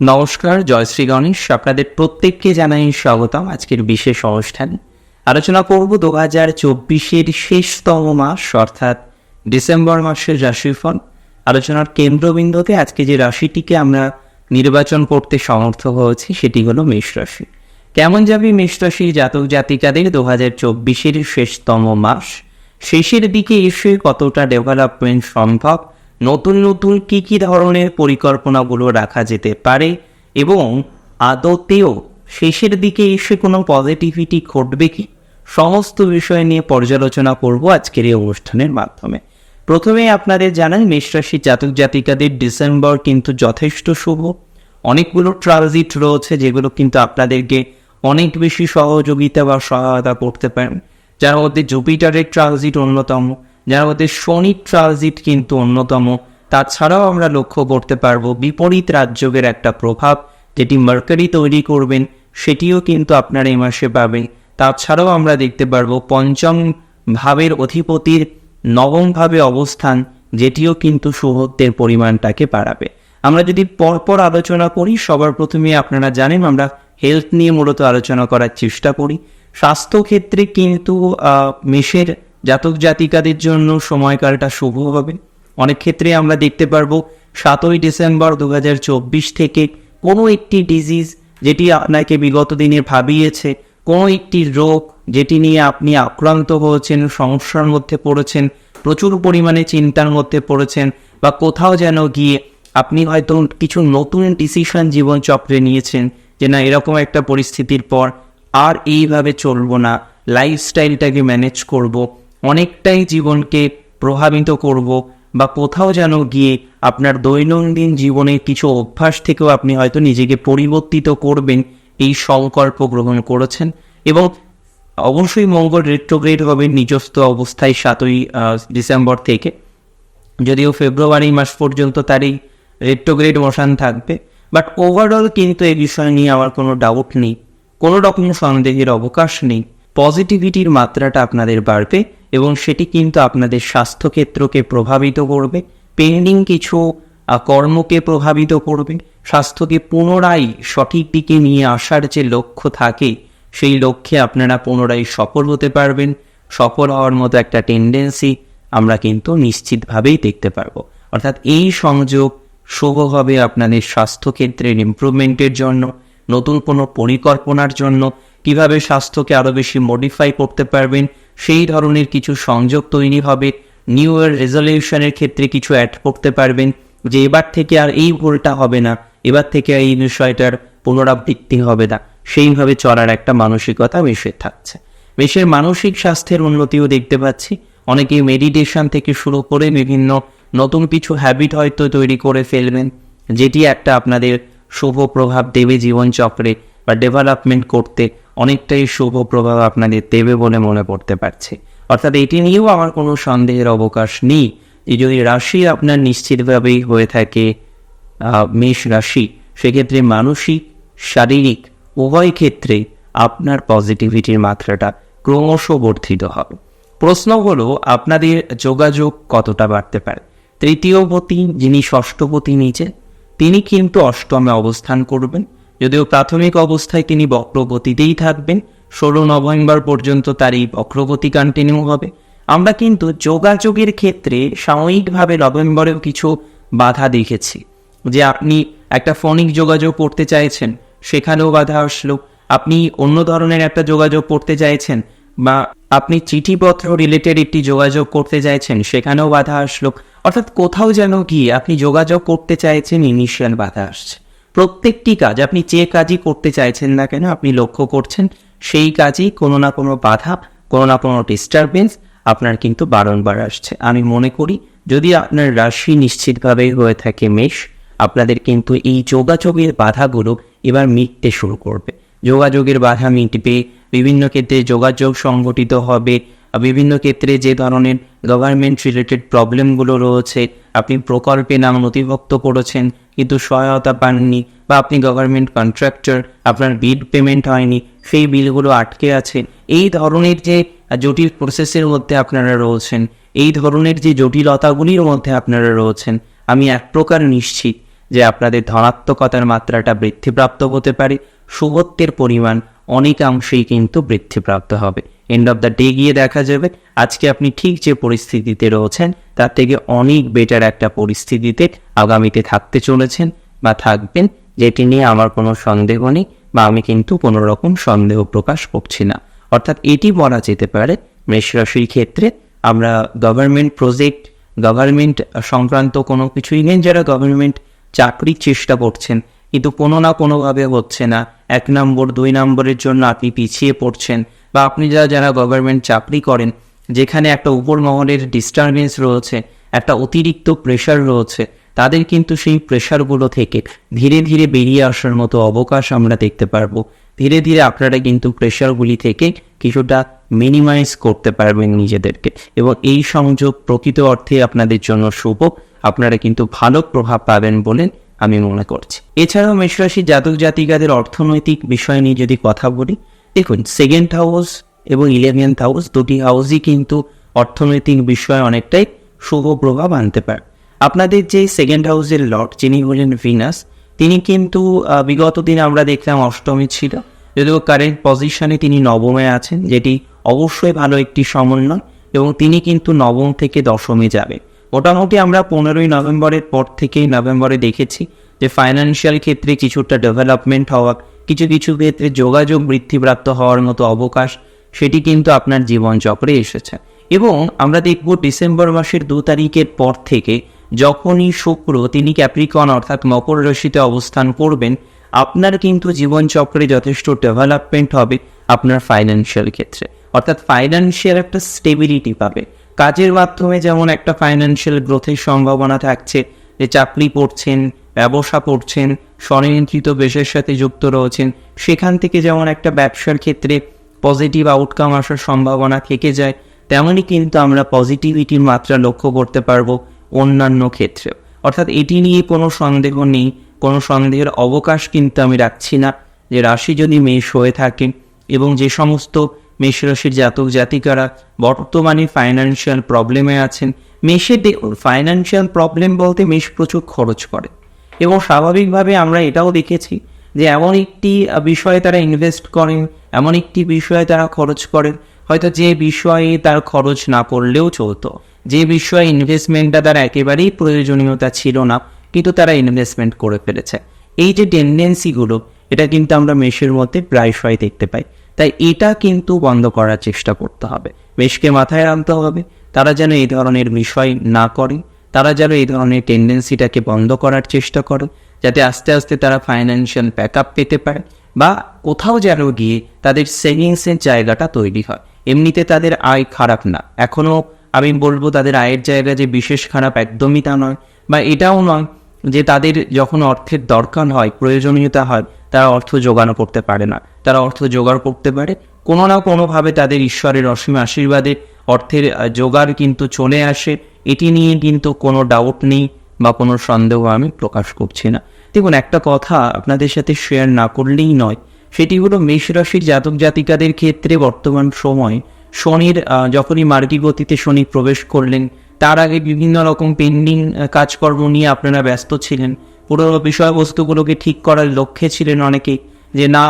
নমস্কার জয়শ্রী গণেশ। আপনাদের প্রত্যেককে জানাই স্বাগতম আজকের বিশেষ অনুষ্ঠান। আলোচনা করব দু হাজার চব্বিশের শেষতম মাস, অর্থাৎ ডিসেম্বর মাসের রাশিফল। আলোচনার কেন্দ্রবিন্দুতে আজকে যে রাশিটিকে আমরা নির্বাচন করতে সমর্থ হয়েছি, সেটি হলো মেষ রাশি। কেমন যাবে মেষ রাশির জাতক জাতিকাদের দু হাজার চব্বিশের শেষতম মাস? শেষের দিকে এসে কতটা ডেভেলপমেন্ট সম্ভব? নতুন নতুন কি কি ধরনের পরিকল্পনাগুলো রাখা যেতে পারে এবং আদতেও শেষের দিকে এসে কোনো পজিটিভিটি ঘটবে কি? সমস্ত বিষয় নিয়ে পর্যালোচনা করব আজকের এই অনুষ্ঠানের মাধ্যমে। প্রথমে আপনাদের জানাই মেষরাশি জাতক জাতিকাদের ডিসেম্বর কিন্তু যথেষ্ট শুভ। অনেকগুলো ট্রানজিট রয়েছে যেগুলো কিন্তু আপনাদেরকে অনেক বেশি সহযোগিতা বা সহায়তা করতে পারেন যার মধ্যে জুপিটারের ট্রানজিট অন্যতম। যার মধ্যে শনির ট্রানজিট কিন্তু অন্যতম। তাছাড়াও আমরা লক্ষ্য করতে পারব বিপরীত রাজযোগের একটা প্রভাব, যেটি মার্কারি তৈরি করবেন, সেটিও কিন্তু আপনারা এই মাসে পাবেন। তাছাড়াও আমরা দেখতে পারব পঞ্চম ভাবের অধিপতির নবম ভাবে অবস্থান, যেটিও কিন্তু শুভত্বের পরিমাণটাকে বাড়াবে। আমরা যদি পরপর আলোচনা করি, সবার প্রথমে আপনারা জানেন আমরা হেলথ নিয়ে মূলত আলোচনা করার চেষ্টা করি। স্বাস্থ্যক্ষেত্রে কিন্তু মেষের জাতক জাতিকাদের জন্য সময়কালটা শুভ হবে। অনেক ক্ষেত্রে আমরা দেখতে পারব, সাতই ডিসেম্বর দু হাজার চব্বিশ থেকে কোনো একটি ডিজিজ যেটি আপনাকে বিগত দিনে ভাবিয়েছে, কোনো একটি রোগ যেটি নিয়ে আপনি আক্রান্ত হয়েছেন, সমস্যার মধ্যে পড়েছেন, প্রচুর পরিমাণে চিন্তার মধ্যে পড়েছেন বা কোথাও যেন গিয়ে আপনি হয়তো কিছু নতুন ডিসিশন জীবনচক্রে নিয়েছেন যে না, এরকম একটা পরিস্থিতির পর আর এইভাবে চলবো না। লাইফস্টাইলটাকে ম্যানেজ করব। অনেকটাই জীবনকে প্রভাবিত করব বা কোথাও যেন গিয়ে আপনার দৈনন্দিন জীবনের কিছু অভ্যাস থেকেও আপনি হয়তো নিজেকে পরিবর্তিত করবেন এই সংকল্প গ্রহণ করেছেন এবং অবশ্যই মঙ্গল রেট্রোগ্রেড হবে নিজস্ব অবস্থায় সাতই ডিসেম্বর থেকে। যদিও ফেব্রুয়ারি মাস পর্যন্ত তার এই রেট্রোগ্রেড মোশন থাকবে বাট ওভারঅল কিন্তু এই বিষয় নিয়ে আমার কোনো ডাউট নেই, কোনো রকম সন্দেহের অবকাশ নেই পজিটিভিটির মাত্রাটা আপনাদের বাড়বে। এবং সেটি কিন্তু আপনাদের স্বাস্থ্যক্ষেত্রকে প্রভাবিত করবে পেন্ডিং কিছু কর্মকে প্রভাবিত করবে, স্বাস্থ্যকে পুনরায় সঠিক দিকে নিয়ে আসার যে লক্ষ্য থাকে, সেই লক্ষ্যে আপনারা পুনরায় সফল হতে পারবেন। সফল হওয়ার মতো একটা টেন্ডেন্সি আমরা কিন্তু নিশ্চিতভাবেই দেখতে পারব। অর্থাৎ এই সংযোগ শুভ হবে আপনাদের স্বাস্থ্যক্ষেত্রের ইমপ্রুভমেন্টের জন্য, নতুন কোনো পরিকল্পনার জন্য, কীভাবে স্বাস্থ্যকে আরও বেশি মডিফাই করতে পারবেন সেই ধরনের কিছু সংযোগ তৈরি হবে। নিউ ইয়ার রেজলিউশনের ক্ষেত্রে কিছু অ্যাড করতে পারবেন যে এবার থেকে আর এই ভুলটা হবে না। এবার থেকে এই বিষয়টার পুনরাবৃত্তি হবে না। সেইভাবে চলার একটা মানসিকতা মেশে থাকছে। মেষের মানসিক স্বাস্থ্যের উন্নতিও দেখতে পাচ্ছি। অনেকে মেডিটেশন থেকে শুরু করে বিভিন্ন নতুন কিছু হ্যাবিট হয়তো তৈরি করে ফেলবেন। যেটি একটা আপনাদের শুভ প্রভাব দেবে জীবনচক্রে। বা ডেভেলপমেন্ট করতে অনেকটাই শুভ প্রভাব আপনাদের দেবে বলে মনে করতে পারছে। অর্থাৎ এটি নিয়েও আমার কোনো সন্দেহের অবকাশ নেই যদি রাশি আপনার নিশ্চিতভাবেই হয়ে থাকে মেষ রাশি, সেক্ষেত্রে মানসিক, শারীরিক, উভয় ক্ষেত্রে আপনার পজিটিভিটির মাত্রাটা ক্রমশ বর্ধিত হবে। প্রশ্ন হলো, আপনাদের যোগাযোগ কতটা বাড়তে পারে? তৃতীয় পতি যিনি ষষ্ঠপতি নিচে, তিনি কিন্তু অষ্টমে অবস্থান করবেন। যদিও প্রাথমিক অবস্থায় তিনি বক্রগতিতেই থাকবেন, ষোলো নভেম্বর পর্যন্ত তার এই বক্রগতি কন্টিনিউ হবে। আমরা কিন্তু যোগাযোগের ক্ষেত্রে সাময়িকভাবে নভেম্বরেও কিছু বাধা দেখেছি। যে আপনি একটা ফোনিক যোগাযোগ করতে চাইছেন, সেখানেও বাধা আসলো। আপনি অন্য ধরনের একটা যোগাযোগ করতে চাইছেন বা আপনি চিঠিপত্র রিলেটেড একটি যোগাযোগ করতে চাইছেন, সেখানেও বাধা আসলো। অর্থাৎ কোথাও যেন গিয়ে আপনি যোগাযোগ করতে চাইছেন ইনিশিয়াল বাধা আসছে। প্রত্যেকটি কাজ, আপনি যে কাজই করতে চাইছেন না কেন, আপনি লক্ষ্য করছেন, সেই কাজই কোনো না কোনো বাধা, কোনো না কোনো ডিস্টারবেন্স আপনার কিন্তু বারংবার আসছে। আমি মনে করি, যদি আপনার রাশি নিশ্চিতভাবেই হয়ে থাকে মেষ, আপনাদের কিন্তু এই যোগাযোগের বাধাগুলো এবার মিটতে শুরু করবে। যোগাযোগের বাধা মিটবে, বিভিন্ন ক্ষেত্রে যোগাযোগ সংগঠিত হবে বিভিন্ন ক্ষেত্রে যে ধরনের গভর্নমেন্ট রিলেটেড প্রবলেমগুলো রয়েছে, আপনি প্রকল্পে নাম নথিভুক্ত করেছেন, কিন্তু সহায়তা পাননি বা আপনি গভর্নমেন্ট কন্ট্রাক্টর আপনার বিল পেমেন্ট হয়নি, সেই বিলগুলো আটকে আছে। এই ধরনের যে জটিল প্রসেসের মধ্যে আপনারা রয়েছেন, এই ধরনের যে জটিলতাগুলির মধ্যে আপনারা রয়েছেন, আমি এক প্রকার নিশ্চিত যে আপনাদের ধনাত্মকতার মাত্রাটা বৃদ্ধিপ্রাপ্ত হতে পারে শুভত্বের পরিমাণ অনেকাংশেই কিন্তু বৃদ্ধিপ্রাপ্ত হবে। এন্ড অফ দ্য ডে গিয়ে দেখা যাবে। আজকে আপনি ঠিক যে পরিস্থিতিতে রয়েছেন, তার থেকে অনেক বেটার একটা পরিস্থিতিতে আগামীতে থাকতে চলেছেন বা থাকবেন, যেটি নিয়ে আমার কোনো সন্দেহ নেই বা আমি কিন্তু কোনো রকম সন্দেহ প্রকাশ করছি না। অর্থাৎ এটি বলা যেতে পারে, মেষ রাশির ক্ষেত্রে আমরা গভর্নমেন্ট প্রজেক্ট গভর্নমেন্ট সংক্রান্ত কোনো কিছুই নেই, যারা গভর্নমেন্ট চাকরির চেষ্টা করছেন, কিন্তু কোনো না কোনোভাবে হচ্ছে না। এক নম্বর দুই নম্বরের জন্য আপনি পিছিয়ে পড়ছেন। বা আপনি যারা যারা গভর্নমেন্ট চাকরি করেন, যেখানে একটা উপর মহলের ডিস্টারবেন্স রয়েছে, একটা অতিরিক্ত প্রেশার রয়েছে, তাদের কিন্তু সেই প্রেশারগুলো থেকে ধীরে ধীরে বেরিয়ে আসার মতো অবকাশ আমরা দেখতে পারব। ধীরে ধীরে আপনারা কিন্তু প্রেশারগুলি থেকে কিছুটা মিনিমাইজ করতে পারবেন নিজেদেরকে। এবং এই সংযোগ প্রকৃত অর্থে আপনাদের জন্য শুভ। আপনারা কিন্তু ভালো প্রভাব পাবেন বলে আমি মনে করছি। এছাড়াও মেষরাশি জাতক জাতিকাদের অর্থনৈতিক বিষয় নিয়ে যদি কথা বলি দেখুন সেকেন্ড হাউস এবং ইলেভেন্থ হাউস দুটি হাউসই কিন্তু অর্থনৈতিক বিষয়ে অনেকটাই শুভ প্রভাব আনতে পারে। আপনাদের যে সেকেন্ড হাউসের লর্ড যিনি হলেন ভিনাস তিনি কিন্তু বিগত দিন আমরা দেখলাম অষ্টমী ছিল। যদিও কারেন্ট পজিশনে তিনি নবমে আছেন, যেটি অবশ্যই ভালো একটি সমন্বয় এবং তিনি কিন্তু নবম থেকে দশমে যাবে মোটামুটি আমরা পনেরোই নভেম্বরের পর থেকেই নভেম্বরে দেখেছি যে ফাইন্যান্সিয়াল ক্ষেত্রে কিছুটা ডেভেলপমেন্ট হওয়া কিছু কিছু ক্ষেত্রে যোগাযোগ বৃদ্ধিপ্রাপ্ত হওয়ার মতো অবকাশ, সেটি কিন্তু আপনার জীবনচক্রে এসেছে। এবং আমরা দেখব ডিসেম্বর মাসের দু তারিখের পর থেকে যখনই শুক্র, তিনি ক্যাপ্রিকন অর্থাৎ মকর রাশিতে অবস্থান করবেন, আপনার কিন্তু জীবনচক্রে যথেষ্ট ডেভেলপমেন্ট হবে আপনার ফাইন্যান্সিয়াল ক্ষেত্রে। অর্থাৎ ফাইন্যান্সিয়াল একটা স্টেবিলিটি পাবে। কাজের মাধ্যমে যেমন একটা ফাইন্যান্সিয়াল গ্রোথের সম্ভাবনা থাকছে, যে চাকরি পড়ছেন ব্যবসা করছেন স্বনিয়ন্ত্রিত পেশার সাথে যুক্ত রয়েছেন, সেখান থেকে যেমন একটা ব্যবসার ক্ষেত্রে পজিটিভ আউটকাম আসার সম্ভাবনা থেকে যায়, তেমনই কিন্তু আমরা পজিটিভিটির মাত্রা লক্ষ্য করতে পারব অন্যান্য ক্ষেত্রেও। অর্থাৎ এটি নিয়ে কোনো সন্দেহ নেই, কোনো সন্দেহের অবকাশ কিন্তু আমি রাখছি না যে রাশি যদি মেষ হয়ে থাকে এবং যে সমস্ত মেষ রাশির জাতক জাতিকারা বর্তমানে ফাইন্যান্সিয়াল প্রবলেমে আছেন মেষে দেখুন ফাইন্যান্সিয়াল প্রবলেম বলতে মেষ প্রচুর খরচ করে। এবং স্বাভাবিকভাবে আমরা এটাও দেখেছি যে এমন একটি বিষয়ে তারা ইনভেস্ট করেন, এমন একটি বিষয়ে তারা খরচ করেন, হয়তো যে বিষয়ে তার খরচ না করলেও চলতো। যে বিষয়ে ইনভেস্টমেন্টটা তার একেবারেই প্রয়োজনীয়তা ছিল না, কিন্তু তারা ইনভেস্টমেন্ট করে ফেলেছে। এই যে টেন্ডেন্সিগুলো এটা কিন্তু আমরা মেষের মধ্যে প্রায়শই দেখতে পাই। তাই এটা কিন্তু বন্ধ করার চেষ্টা করতে হবে। মেষকে মাথায় আনতে হবে। তারা যেন এই ধরনের বিষয় না করে তারা যেন এই ধরনের টেন্ডেন্সিটাকে বন্ধ করার চেষ্টা করে, যাতে আস্তে আস্তে তারা ফাইন্যান্সিয়াল প্যাক পেতে পারে বা কোথাও যেন গিয়ে তাদের সেভিংসের জায়গাটা তৈরি হয়। এমনিতে তাদের আয় খারাপ না। এখনও আমি বলব তাদের আয়ের জায়গা যে বিশেষ খারাপ একদমই তা নয় বা এটাও নয় যে তাদের যখন অর্থের দরকার হয়, প্রয়োজনীয়তা হয়, তারা অর্থ জোগানো করতে পারে না। তারা অর্থ জোগাড় করতে পারে। কোনো না কোনোভাবে তাদের ঈশ্বরের অসীম আশীর্বাদে অর্থের জোগাড় কিন্তু চলে আসে। এটি নিয়ে কিন্তু কোনো ডাউট নেই বা কোনো সন্দেহ আমি প্রকাশ করছি না। দেখুন, একটা কথা আপনাদের সাথে শেয়ার না করলেই নয়। সেটি হলো মেষ রাশির জাতক জাতিকাদের ক্ষেত্রে বর্তমান সময় শনির যখনই মার্গী গতিতে শনি প্রবেশ করলেন তার আগে বিভিন্ন রকম পেন্ডিং কাজকর্ম নিয়ে আপনারা ব্যস্ত ছিলেন। পুরো বিষয়বস্তুগুলোকে ঠিক করার লক্ষ্যে ছিলেন অনেকেই যে না,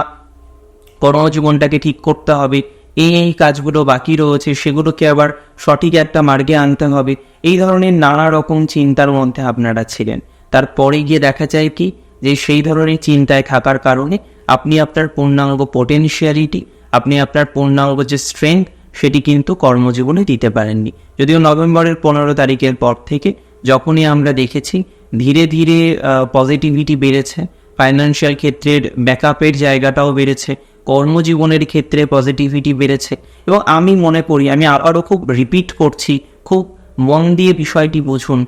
কর্মজীবনটাকে ঠিক করতে হবে, এই এই কাজগুলো বাকি রয়েছে, সেগুলোকে আবার সঠিক একটা মার্গে আনতে হবে। এই ধরনের নানা রকম চিন্তার মধ্যে আপনারা ছিলেন। তারপরে গিয়ে দেখা যায় কি, যে সেই ধরনের চিন্তায় থাকার কারণে আপনি আপনার পূর্ণাঙ্গ পোটেনশিয়ালিটি আপনি আপনার পূর্ণাঙ্গ যে স্ট্রেংথ সেটি কিন্তু কর্মজীবনে দিতে পারেননি। যদিও নভেম্বরের পনেরো তারিখের পর থেকে যখনই আমরা দেখেছি ধীরে ধীরে পজিটিভিটি বেড়েছে ফাইন্যান্সিয়াল ক্ষেত্রের ব্যাকআপের জায়গাটাও বেড়েছে, কর্মজীবনের ক্ষেত্রে পজিটিভিটি বেড়েছে এবং আমি মনে করি, আমি আবারও খুব রিপিট করছি, খুব মন দিয়ে বিষয়টি বুঝুন,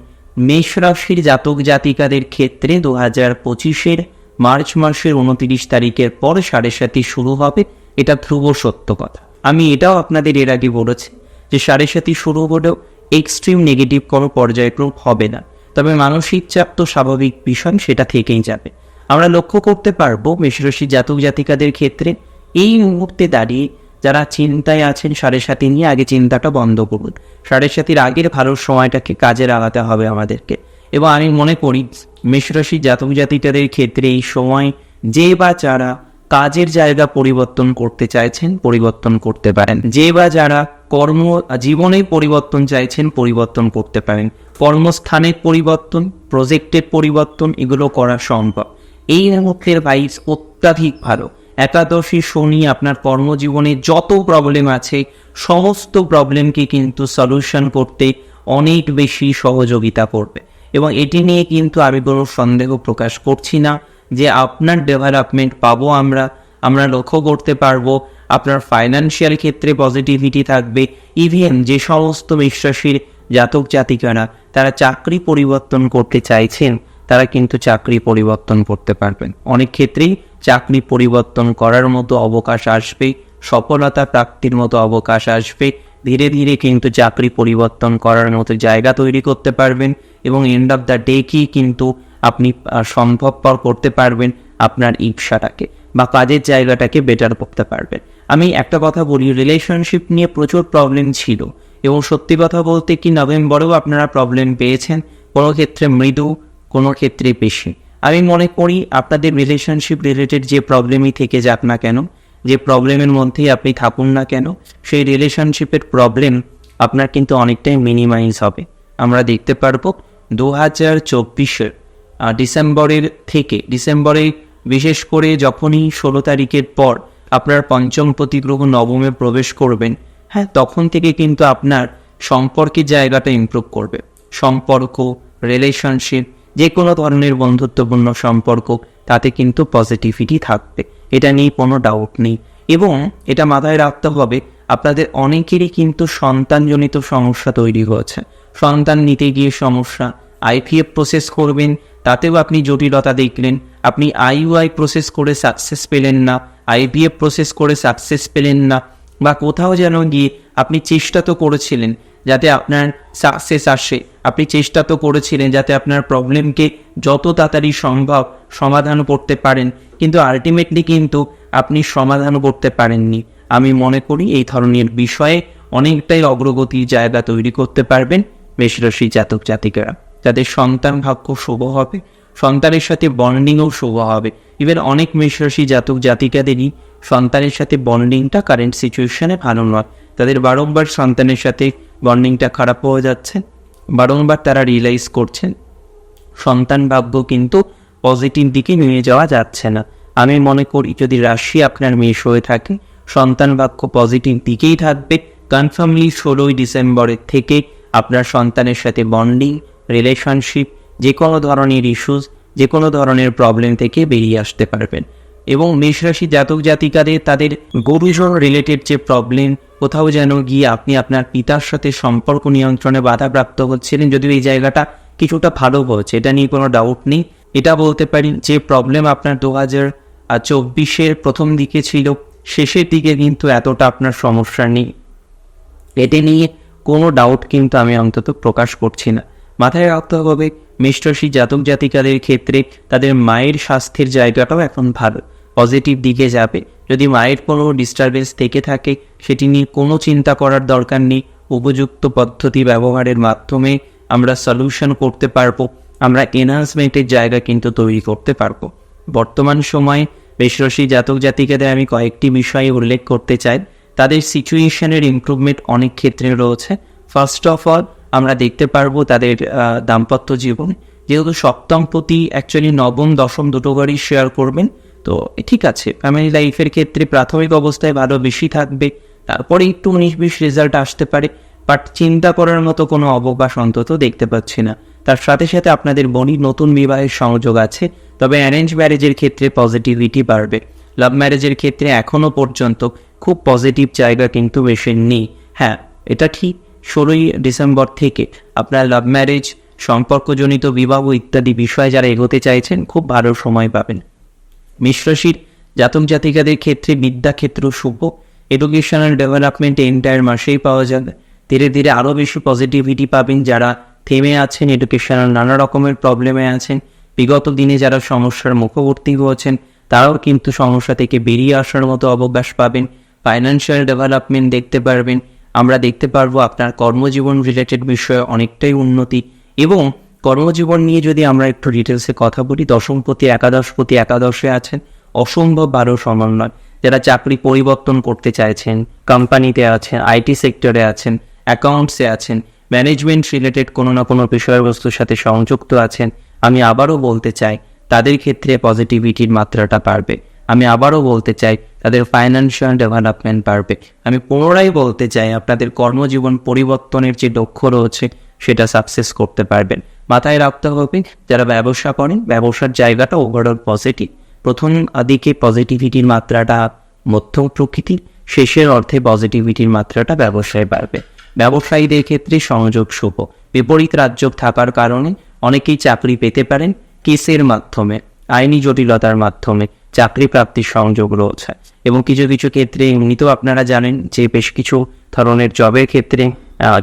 মেষ রাশির জাতক জাতিকাদের ক্ষেত্রে দু হাজার পঁচিশের মার্চ মাসের উনতিরিশ তারিখের পর সাড়ে সাথে শুরু হবে, এটা ধ্রুব সত্য কথা। আমি এটাও আপনাদের এর আগে বলেছি যে সাড়ে সাথে শুরু হলেও এক্সট্রিম নেগেটিভ কোনো পর্যায়ক্রম হবে না। তবে মানসিক চাপ তো স্বাভাবিক বিষয়, সেটা থেকেই যাবে। আমরা লক্ষ্য করতে পারব মেষরাশি জাতক জাতিকাদের ক্ষেত্রে এই মুহূর্তে দাঁড়িয়ে যারা চিন্তায় আছেন, সাড়ে সাথে নিয়ে আগে চিন্তাটা বন্ধ করুন। সাড়ে সাতির আগের ভালো সময়টাকে কাজে লাগাতে হবে আমাদেরকে। এবং আমি মনে করি, মেষরাশি জাতক জাতিকাদের ক্ষেত্রে এই সময় যে বা যারা কাজের জায়গা পরিবর্তন করতে চাইছেন, পরিবর্তন করতে পারেন। যে বা যারা কর্ম, জীবনে পরিবর্তন চাইছেন, পরিবর্তন করতে পারেন। কর্মস্থানের পরিবর্তন, প্রজেক্টের পরিবর্তন, এগুলো করা সম্ভব। এই মুখের ভাইস অত্যাধিক ভালো। একাদশী শনি আপনার কর্মজীবনে যত প্রবলেম আছে, সমস্ত প্রবলেমকে কিন্তু সলিউশন করতে অনেক বেশি সহযোগিতা করবে। এবং এটি নিয়ে কিন্তু আমি কোনো সন্দেহ প্রকাশ করছি না। যে আপনার ডেভেলপমেন্ট পাবো আমরা আমরা লক্ষ্য করতে পারব, আপনার ফাইন্যান্সিয়াল ক্ষেত্রে পজিটিভিটি থাকবে ইভেন যে সমস্ত বিশ্বাসীর জাতক জাতিকারা, তারা চাকরি পরিবর্তন করতে চাইছেন, তারা কিন্তু চাকরি পরিবর্তন করতে পারবেন। অনেক ক্ষেত্রেই চাকরি পরিবর্তন করার মতো অবকাশ আসবে, সফলতা প্রাপ্তির মতো অবকাশ আসবে, ধীরে ধীরে কিন্তু চাকরি পরিবর্তন করার মতো জায়গা তৈরি করতে পারবেন এবং এন্ড অফ দ্য ডে কি কিন্তু আপনি সম্ভবপর করতে পারবেন আপনার ইচ্ছাটাকে বা কাজের জায়গাটাকে বেটার করতে পারবেন। আমি একটা কথা বলি রিলেশনশিপ নিয়ে প্রচুর প্রবলেম ছিল এবং সত্যি কথা বলতে কি নভেম্বরেও আপনারা প্রবলেম পেয়েছেন, কোনো ক্ষেত্রে মৃদু, কোনো ক্ষেত্রে বেশি। আমি মনে করি আপনাদের রিলেশনশিপ রিলেটেড যে প্রবলেমই থেকে যাক না কেন, যে প্রবলেমের মধ্যেই আপনি থাকুন না কেন, সেই রিলেশনশিপের প্রবলেম আপনার কিন্তু অনেকটাই মিনিমাইজ হবে। আমরা দেখতে পারব দু হাজার চব্বিশের ডিসেম্বরের থেকে, ডিসেম্বরে বিশেষ করে যখনই ষোলো তারিখের পর আপনার পঞ্চম প্রতিগ্রহ নবমে প্রবেশ করবেন হ্যাঁ তখন থেকে কিন্তু আপনার সম্পর্কের জায়গাটা ইমপ্রুভ করবে। সম্পর্ক রিলেশনশিপ যে কোনো ধরনের বন্ধুত্বপূর্ণ সম্পর্ক, তাতে কিন্তু পজিটিভিটি থাকবে। এটা নিয়ে কোনো ডাউট নেই। এবং এটা মাথায় রাখতে হবে, আপনাদের অনেকেরই কিন্তু সন্তানজনিত সমস্যা তৈরি হয়েছে। সন্তান নিতে গিয়ে সমস্যা আইপিএফ প্রসেস করবেন তাতেও আপনি জটিলতা দেখলেন। আপনি আইইউআই প্রসেস করে সাকসেস পেলেন না আইপিএফ প্রসেস করে সাকসেস পেলেন না, বা কোথাও যেন গিয়ে আপনি চেষ্টা তো করেছিলেন যাতে আপনার সাকসেস আসে। আপনি চেষ্টা তো করেছিলেন যাতে আপনার প্রবলেমকে যত তাড়াতাড়ি সম্ভব সমাধান করতে পারেন, কিন্তু আলটিমেটলি কিন্তু আপনি সমাধান করতে পারেননি। আমি মনে করি এই ধরনের বিষয়ে অনেকটাই অগ্রগতির জায়গা তৈরি করতে পারবেন। মেষরাশি জাতক জাতিকারা। যাদের সন্তান ভাগ্য শুভ হবে, সন্তানের সাথে বন্ডিংও শুভ হবে। ইভেন অনেক মেষরাশি জাতক জাতিকাদেরই সন্তানের সাথে বন্ডিংটা কারেন্ট সিচুয়েশনে ভালো নয়। তাদের বারংবার সন্তানের সাথে বন্ডিংটা খারাপ হয়ে যাচ্ছে। বারংবার তারা রিয়েলাইজ করছেন, সন্তান ভাগ্য কিন্তু পজিটিভ দিকে নিয়ে যাওয়া যাচ্ছে না। আমি মনে করি, যদি রাশি আপনার মেষ হয়ে থাকে, সন্তান বাক্য পজিটিভ দিকেই থাকবে। কনফার্মলি ষোলোই ডিসেম্বরের থেকে আপনার সন্তানের সাথে বন্ডিং রিলেশনশিপ যে কোনো ধরনের ইস্যুস যে কোনো ধরনের প্রবলেম থেকে বেরিয়ে আসতে পারবেন। এবং মেষরাশি জাতক জাতিকাদের, তাদের গরুজন রিলেটেড যে প্রবলেম কোথাও যেন গিয়ে আপনি আপনার পিতার সাথে সম্পর্ক নিয়ন্ত্রণে বাধাপ্রাপ্ত হচ্ছিলেন, যদিও এই জায়গাটা কিছুটা ভালো হচ্ছে এটা নিয়ে কোনো ডাউট নেই। এটা বলতে পারি যে প্রবলেম আপনার দু হাজার চব্বিশের প্রথম দিকে ছিল, শেষের দিকে কিন্তু এতটা আপনার সমস্যা নেই। এটি নিয়ে কোনো ডাউট কিন্তু আমি অন্তত প্রকাশ করছি না। মাথায় রাখতে হবে মিষ্টসী জাতক জাতিকাদের ক্ষেত্রে তাদের মায়ের স্বাস্থ্যের জায়গাটাও এখন ভালো পজিটিভ দিকে যাবে। যদি মায়ের কোনো ডিস্টারবেন্স থেকে থাকে, সেটি নিয়ে কোনো চিন্তা করার দরকার নেই। উপযুক্ত পদ্ধতি ব্যবহারের মাধ্যমে আমরা সলিউশন করতে পারব, আমরা এনহান্সমেন্টের জায়গা কিন্তু তৈরি করতে পারব। বর্তমান সময়ে বেশরসী জাতক জাতিকাদের আমি কয়েকটি বিষয়ে উল্লেখ করতে চাই। তাদের সিচুয়েশনের ইমপ্রুভমেন্ট অনেক ক্ষেত্রে রয়েছে। ফার্স্ট অফ অল আমরা দেখতে পারব তাদের দাম্পত্য জীবন। যেহেতু সপ্তমপতি অ্যাকচুয়ালি নবম, দশম দুটো বারই শেয়ার করবেন, তো ঠিক আছে। ফ্যামিলি লাইফের ক্ষেত্রে প্রাথমিক অবস্থায় ভালো বেশি থাকবে, তারপরে একটু উনিশ বিশ রেজাল্ট আসতে পারে বাট চিন্তা করার মতো কোনো অবকাশ অন্তত দেখতে পাচ্ছি না। তার সাথে সাথে আপনাদের বনি নতুন বিবাহের সংযোগ আছে, তবে অ্যারেঞ্জ ম্যারেজের ক্ষেত্রে পজিটিভিটি বাড়বে। লাভ ম্যারেজের ক্ষেত্রে এখনও পর্যন্ত খুব পজিটিভ জায়গা কিন্তু বেশি নেই। হ্যাঁ এটা ঠিক ষোলোই ডিসেম্বর থেকে আপনার লাভ ম্যারেজ সম্পর্কজনিত বিবাহ ইত্যাদি বিষয়ে যারা এগোতে চাইছেন, খুব ভালো সময় পাবেন। মিশ্রশীর জাতক জাতিকাদের ক্ষেত্রে বিদ্যাক্ষেত্র শুভ। এডুকেশনাল ডেভেলপমেন্ট এন্টায়ার মাসেই পাওয়া যাবে। ধীরে ধীরে আরও বেশি পজিটিভিটি পাবেন যারা থেমে আছেন এডুকেশনাল নানা রকমের প্রবলেমে আছেন। বিগত দিনে যারা সমস্যার মুখবর্তী হয়েছেন, তারাও কিন্তু সমস্যা থেকে বেরিয়ে আসার মতো অবকাশ পাবেন। ফাইন্যান্সিয়াল ডেভেলপমেন্ট দেখতে পারবেন। আমরা দেখতে পারব আপনার কর্মজীবন রিলেটেড বিষয়ে অনেকটাই উন্নতি এবং কর্মজীবন নিয়ে যদি আমরা একটু ডিটেলসে কথা বলি দশমপতি একাদশপতি একাদশে আছেন অসম্ভব বারো সমন্বয়। যারা চাকরি পরিবর্তন করতে চাইছেন কোম্পানিতে আছেন আইটি সেক্টরে আছেন অ্যাকাউন্টসে আছেন ম্যানেজমেন্ট রিলেটেড কোনো না কোনো বিষয়বস্তুর সাথে সংযুক্ত আছেন, আমি আবারও বলতে চাই, তাদের ক্ষেত্রে পজিটিভিটির মাত্রাটা বাড়বে। আমি আবারও বলতে চাই, তাদের ফাইন্যান্সিয়াল ডেভেলপমেন্ট বাড়বে। আমি পুনরায় বলতে চাই, আপনাদের কর্মজীবন পরিবর্তনের যে লক্ষ্য রয়েছে, সেটা সাকসেস করতে পারবেন। মাথায় রাখতে হবে, যারা ব্যবসা করেন, ব্যবসার জায়গাটা ওভারঅল পজিটিভ প্রথম দিকে পজিটিভিটির মাত্রাটা মধ্যম প্রকৃতির, শেষের অর্থে পজিটিভিটির মাত্রাটা ব্যবসায় বাড়বে। ব্যবসায়ীদের ক্ষেত্রে সংযোগ শুভ। বিপরীত রাজ্য থাকার কারণে অনেকেই চাকরি পেতে পারেন কেসের মাধ্যমে, আইনি জটিলতার মাধ্যমে। চাকরি প্রাপ্তির সংযোগ রয়েছে। এবং কিছু কিছু ক্ষেত্রে এমনিতেও আপনারা জানেন যে বেশ কিছু ধরনের জবের ক্ষেত্রে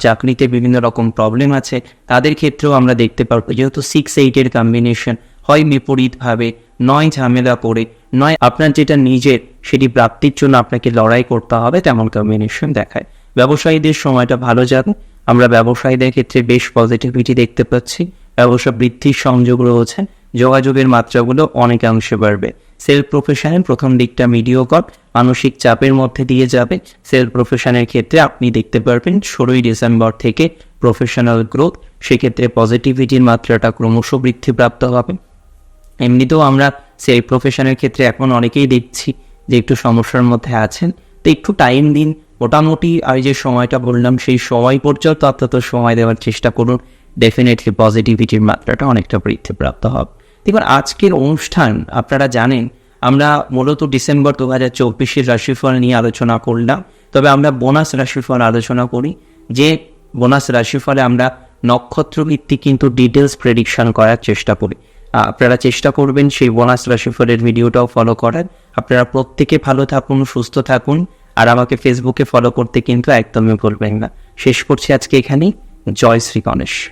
চাকরিতে বিভিন্ন রকম প্রবলেম আছে। তাদের ক্ষেত্রেও আমরা দেখতে পারব যেহেতু সিক্স এইটের কম্বিনেশন হয় বিপরীতভাবে, নয় ঝামেলা করে, নয় আপনার যেটা নিজের সেটি প্রাপ্তির জন্য আপনাকে লড়াই করতে হবে তেমন কম্বিনেশন দেখায়। ব্যবসায়ীদের সময়টা ভালো যাবে আমরা ব্যবসায়ীদের ক্ষেত্রে বেশ পজিটিভিটি দেখতে পাচ্ছি। ব্যবসা বৃদ্ধির সংযোগ রয়েছে। যোগাযোগের মাত্রাগুলো অনেকাংশে বাড়বে। সেলফ প্রফেশনের প্রথম দিকটা মিডিওকর মানসিক চাপের মধ্যে দিয়ে যাবে। সেলফ প্রফেশনের ক্ষেত্রে আপনি দেখতে পারবেন ষোলোই ডিসেম্বর থেকে প্রফেশনাল গ্রোথ সেক্ষেত্রে পজিটিভিটির মাত্রাটা ক্রমশ বৃদ্ধিপ্রাপ্ত হবে। এমনিতেও আমরা সেলফ প্রফেশনের ক্ষেত্রে এখন অনেকেই দেখছি যে একটু সমস্যার মধ্যে আছেন। তো একটু টাইম দিন, মোটামুটি আমি যে সময়টা বললাম, সেই সময় পর্যন্ত অন্তত সময় দেওয়ার চেষ্টা করুন। ডেফিনেটলি পজিটিভিটির মাত্রাটা অনেকটা বৃদ্ধিপ্রাপ্ত হবে। দেখুন, আজকের অনুষ্ঠান, আপনারা জানেন, আমরা মূলত ডিসেম্বর দু হাজার চব্বিশের রাশিফল নিয়ে আলোচনা করলাম। তবে আমরা বোনাস রাশিফল আলোচনা করি। যে বোনাস রাশিফলে আমরা নক্ষত্র ভিত্তিক কিন্তু ডিটেলস প্রেডিকশন করার চেষ্টা করি। আপনারা চেষ্টা করবেন সেই বোনাস রাশিফলের ভিডিওটাও ফলো করার। আপনারা প্রত্যেকে ভালো থাকুন, সুস্থ থাকুন, আর আমাকে ফেসবুকে ফলো করতে কিন্তু একদমই ভুলবেন না। শেষ করছি আজকে এখানেই। জয় শ্রী গণেশ।